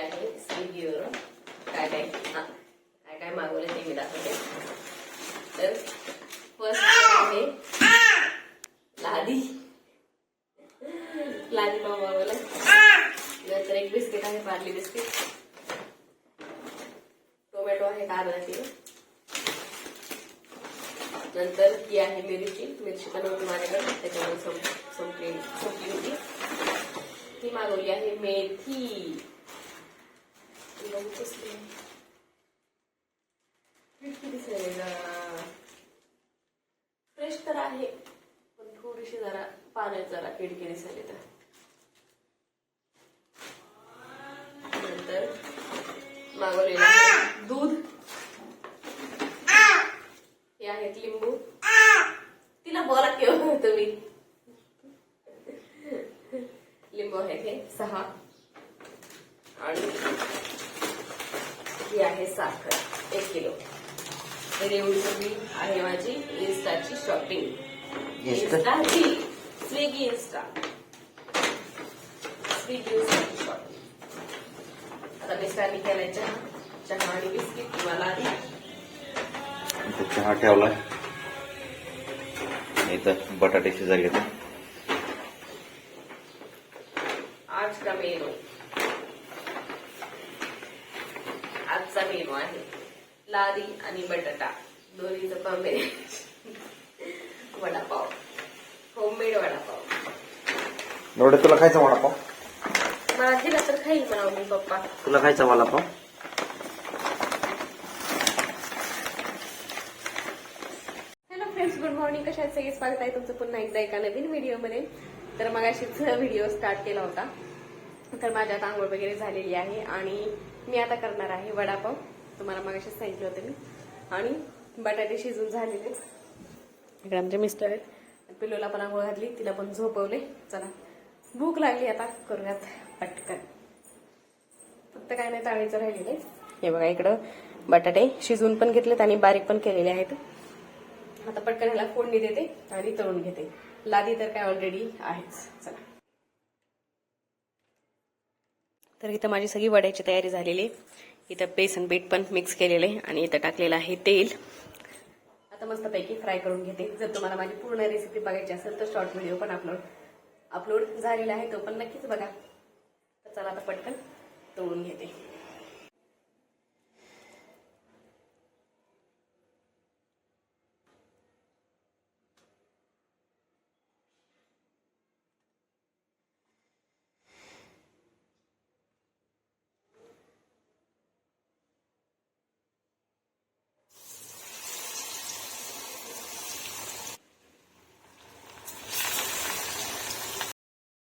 आहे स्विगीवरून काय काय काय काय मागवलं ते मी दाखवते. तर फर्स्ट आहे लादी. लादी पाव मागवलं. नंतर एक बिस्किट आहे पार्ली बिस्किट. टोमॅटो आहे एक किलो. नंतर ही आहे मिरची. मिरची पण होती माझ्याकडे त्याच्यामुळे संपली संपली होती. ही मागवली आहे मेथी. ही बघू कसली किती फ्रेश तर आहे पण थोडीशी जरा पाण्यात जरा किडकी दिसायली तर. नंतर मागवलेलं दूध. हे आहेत लिंबू. तिला बोला किंवा हो, तुम्ही. लिंबू आहेत हे सहा. आणि ही आहे साखर एक किलो. तर एवढी सगळी आहे माझी इन्स्टाची शॉपिंग? इन्स्टाची स्विगी इन्स्टा. स्विगी इन्स्टाची शॉपिंग आता मिस्टरनी केलाय चहा चहा आणि बिस्किट मला आधी. चहा ठेवलाय. आणि इथं बटाटे घेतो आज का मेनू? आजचा मेनू आहे लादी आणि बटाटा. दोन्हीचं कॉम्बिनेशन वडापाव. होममेड वडापाव. एवढे तुला खायचा वडापाव? मला दिला तर खाईल म्हणा मी पप्पा. तुला खायचा vada pav? Hello friends good morning कशा सगळे स्वागत आहे? तुमचं पुन्हा एकदा एका नवीन व्हिडिओमध्ये तर मग अशीच व्हिडिओ स्टार्ट केला होता. तर माझ्या आता आंघोळ वगैरे झालेली आहे आणि मी आता करणार आहे वडापाव. तुम्हाला मग सांगितलं होतं मी. आणि बटाटे शिजून झालेले. इकडे आमचे मिस्टर आहेत. पिलोला पण आंघोळ घातली तिला पण झोपवले. चला भूक लागली आता. करूयात पटकन. फक्त काय नाही ताळीचं राहिलेले हे बघा इकडं बटाटे शिजवून पण घेतलेत आणि बारीक पण केलेले आहेत. आता पटकन ह्याला फोडणी देते आणि तळून घेते. लादी तर काय ऑलरेडी आहेच. चला. तर इथं माझी सगळी वड्याची तयारी झालेली आहे. इथं बेसन बीट पण मिक्स केलेलं आहे आणि इथं टाकलेलं आहे तेल. आता मस्तपैकी फ्राय करून घेते. जर तुम्हाला माझी पूर्ण रेसिपी बघायची असेल तर शॉर्ट व्हिडिओ पण अपलोड अपलोड झालेला आहे तो पण नक्कीच बघा. तर चला आता पटकन तळून घेते.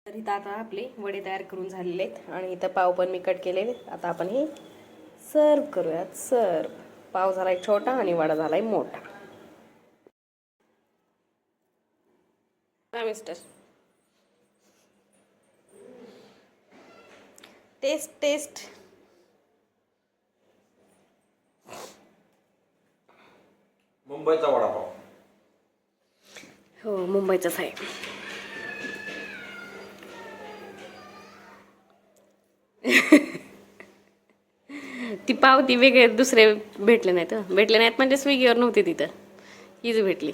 तर इथं आता आपले वडे तयार करून झालेले आहेत आणि इथं पाव पण मी कट केलेले. आता आपण हे सर्व करूयात. सर्व. पाव झालाय छोटा आणि वडा झालाय मोठा. हा मिस्टर. Taste taste. मुंबईचा वडापाव. हो मुंबईचाच आहे. ती पावती वेगळे दुसरे भेटले नाहीत. भेटले नाहीत म्हणजे स्विगीवर नव्हती तिथं हीच भेटली.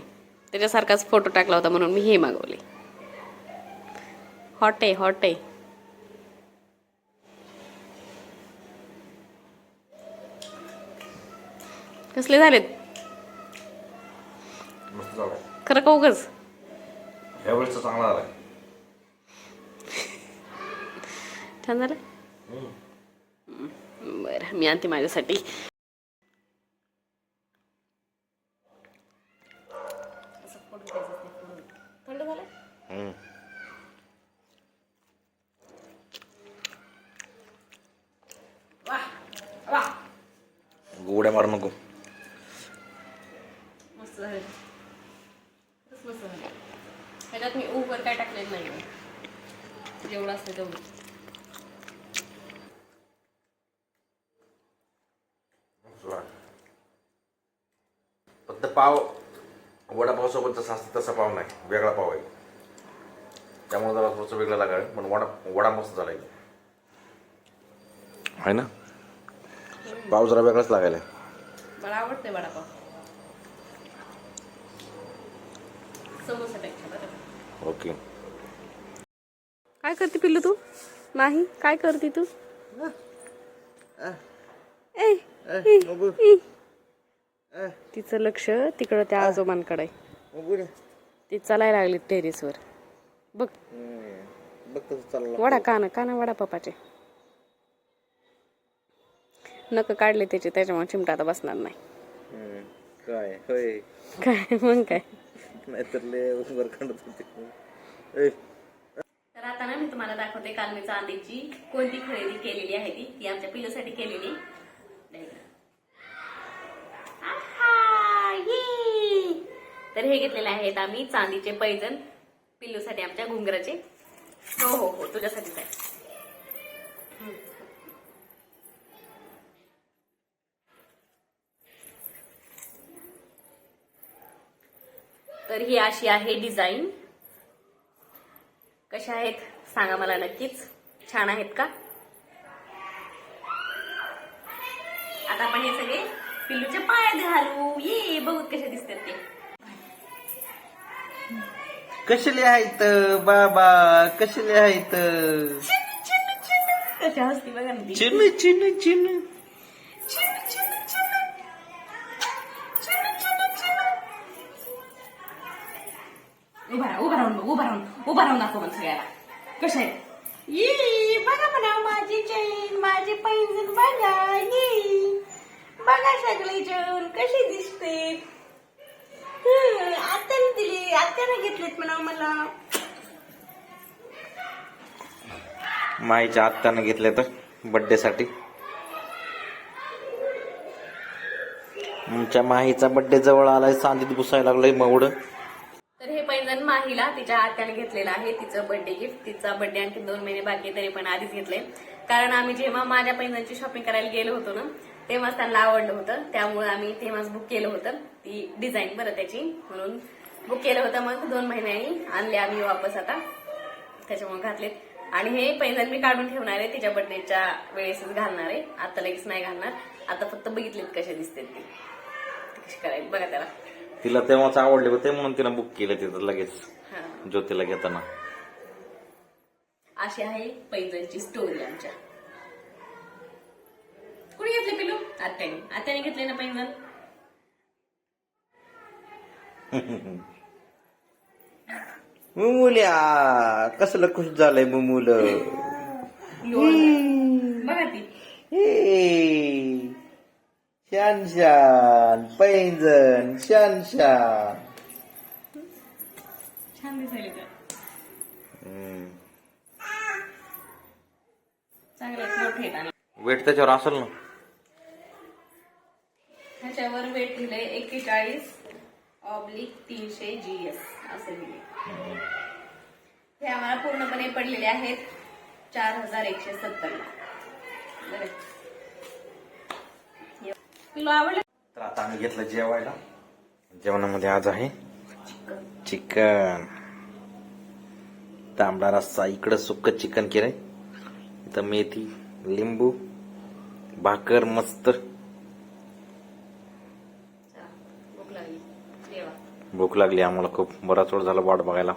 त्याच्यासारखाच फोटो टाकला होता म्हणून मी हे मागवले. हॉट आहे हॉट आहे. कसले झालेत? खरं का उगच? छान झालं? मी आणते माझ्यासाठी. गोड्या मारू नको. मस्त झालं. खरंच मस्त झालं. ह्याच्यात मी उबर काय टाकलेलं नाही जेवढं असतं तेवढं फक्त पाव वडापाव सोबत जसा असतं तसा पाव नाही. वेगळा पाव आहे. त्यामुळे जरा थोडंसं वेगळं लागलं पण वडा वडा मस्त झालाय आहे ना? पाव जरा वेगळाच लागायला. मला आवडते वडापाव. ओके. काय करते पिल्लू तू? नाही? काय करते तू? ए. तिचं लक्ष तिकडं त्या आजोबांकडे. ती चालायला लागली टेरेसवर. बघ. बघ कसं चाललं. वडा काना काना वडा पप्पाचे. नक काढले त्याचे त्याच्यामुळे चिमटा आता बसणार नाही. काय होय. काय मग काय? नाहीतर लय वर काढत होते. तर आता ना मी तुम्हाला दाखवते काल मी चांदीची कोणती खरेदी केलेली आहे ती ती आमच्या पिल्लूसाठी केलेली आहा, ये. तर हे घेतलेले आहेत आम्ही चांदीचे पैजण. पिल्लूसाठी आमच्या घुंगराचे. हो हो हो तुझ्यासाठीच आहे तर ही अशी आहे डिझाईन. कशा आहेत? सांगा मला नक्कीच. छान आहेत का? आता आपण हे सगळे पिल्लूच्या पायात घालू. ये बघूत कसे दिसतात ते. कसले आहेत बाबा? कसले आहेत? कसे हसती बघा ना ती. चिन चिन चिन. उभा राहा उभा राहून बघ, उभा राहून उभा राहून दाखव सगळ्याला. कशा आहेत? ये बघा म्हणा माझी चैन माझे पैंजण बघा ये बघा सगळे जण कसे दिसते. आत्याने दिली. आत्याने घेतलेत म्हणा मला. माईच्या आत्यानं घेतले तर बर्थडे साठी. आमच्या माहीचा बर्थडे जवळ आलाय चांदीत घुसायला लागलंय मवड तर हे पैंजण माहीला तिच्या आत्याने घेतलेलं आहे. तिचं बर्थडे गिफ्ट तिचा बर्थडे आणखी दोन महिने बाकी तरी पण आधीच घेतले कारण आम्ही जेव्हा माझ्या पैंजणची शॉपिंग करायला गेलो होतो ना तेव्हाच त्यांना आवडलं होतं. त्यामुळे आम्ही तेव्हाच बुक केलं होतं. ती डिझाईन बरं त्याची म्हणून बुक केलं होतं मग दोन महिन्यांनी. आणले आम्ही वापस आता. त्याच्यामुळे घातलेत. आणि हे पैंजण मी काढून ठेवणार आहे. तिच्या बर्थडेच्या वेळेसच घालणार आहे. आता लगेच नाही घालणार. आता फक्त बघितलेत कसे दिसते ती. कशी करायची? बघा त्याला. तिला तेव्हाच आवडले होते म्हणून तिनं बुक केलं तिथं लगेच. हा. ज्योतीला घेताना. अशी आहे पैंजणची स्टोरी आमच्या. कुणी घेतले पिलू? आत्याने. आत्याने घेतले ना पैंजण? मुमुल्या कसलं खुश झालंय मुमुल. शान शान पैंजण शान शान. छान दिसायला का चांगले वेट त्याच्यावर असेल ना. ह्याच्यावर वेट दिले एक्केचाळीस ऑब्लिक तीनशे जी एस असं दिले. हे. आम्हाला पूर्णपणे पडलेले आहेत चार हजार एकशे सत्तर आवडलं? तर आता आम्ही घेतलं जेवायला. जेवणामध्ये आज आहे चिकन. तांबडा रस्सा इकडं सुक्क चिकन केलंय. इथं मेथी लिंबू भाकर मस्त चला, भूक लागली जेवा भूक लागली आम्हाला खूप बराच वेळ झाला वाट बघायला.